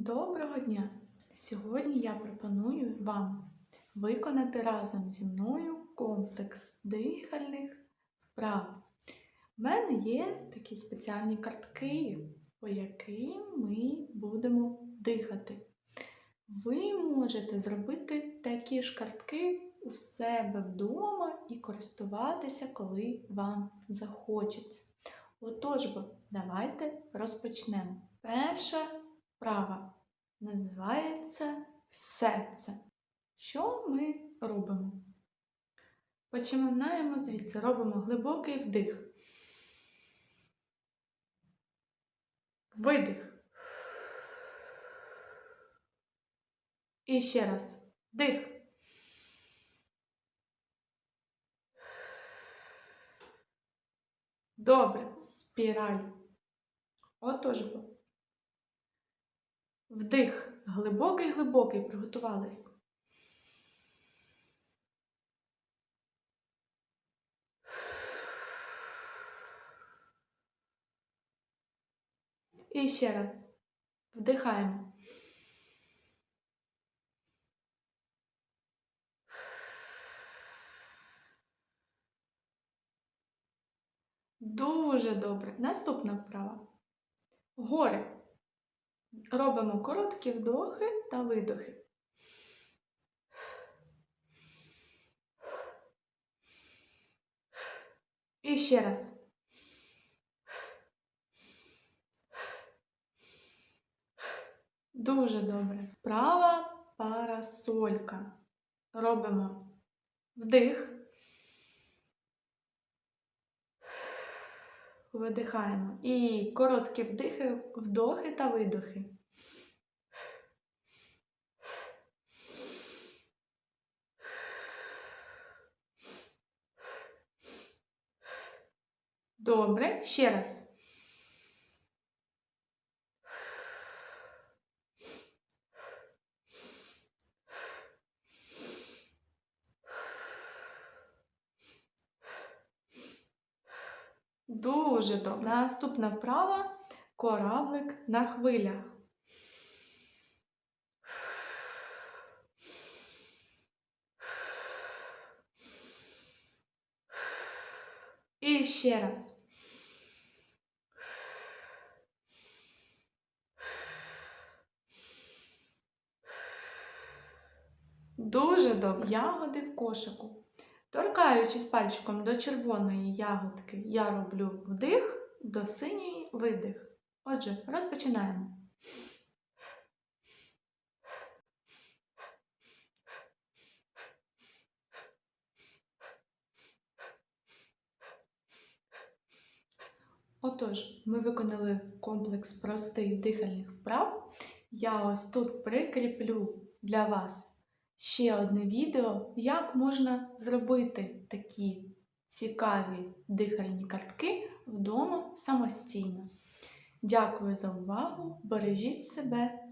Доброго дня! Сьогодні я пропоную вам виконати разом зі мною комплекс дихальних вправ. У мене є такі спеціальні картки, по яким ми будемо дихати. Ви можете зробити такі ж картки у себе вдома і користуватися, коли вам захочеться. Отож, бо, давайте розпочнемо. Перша вправа називається серце. Що ми робимо? Починаємо звідси, робимо глибокий вдих. Видих. І ще раз. Вдих. Добре. Спіраль. Отож. Вдих. Глибокий, глибокий. Приготувались. І ще раз. Вдихаємо. Дуже добре. Наступна вправа. Гори. Робимо короткі вдохи та видохи. І ще раз. Дуже добре. Вправа парасолька. Робимо вдих. Видихаємо. І короткі вдихи, вдохи та видохи. Добре, ще раз. Дуже добре. Наступна вправа кораблик на хвилях. І ще раз. Дуже добре. Ягоди в кошику. Торкаючись пальчиком до червоної ягодки, я роблю вдих, до синьої видих. Отже, розпочинаємо. Отож, ми виконали комплекс простих дихальних вправ. Я ось тут прикріплю для вас ще одне відео, як можна зробити такі цікаві дихальні картки вдома самостійно. Дякую за увагу! Бережіть себе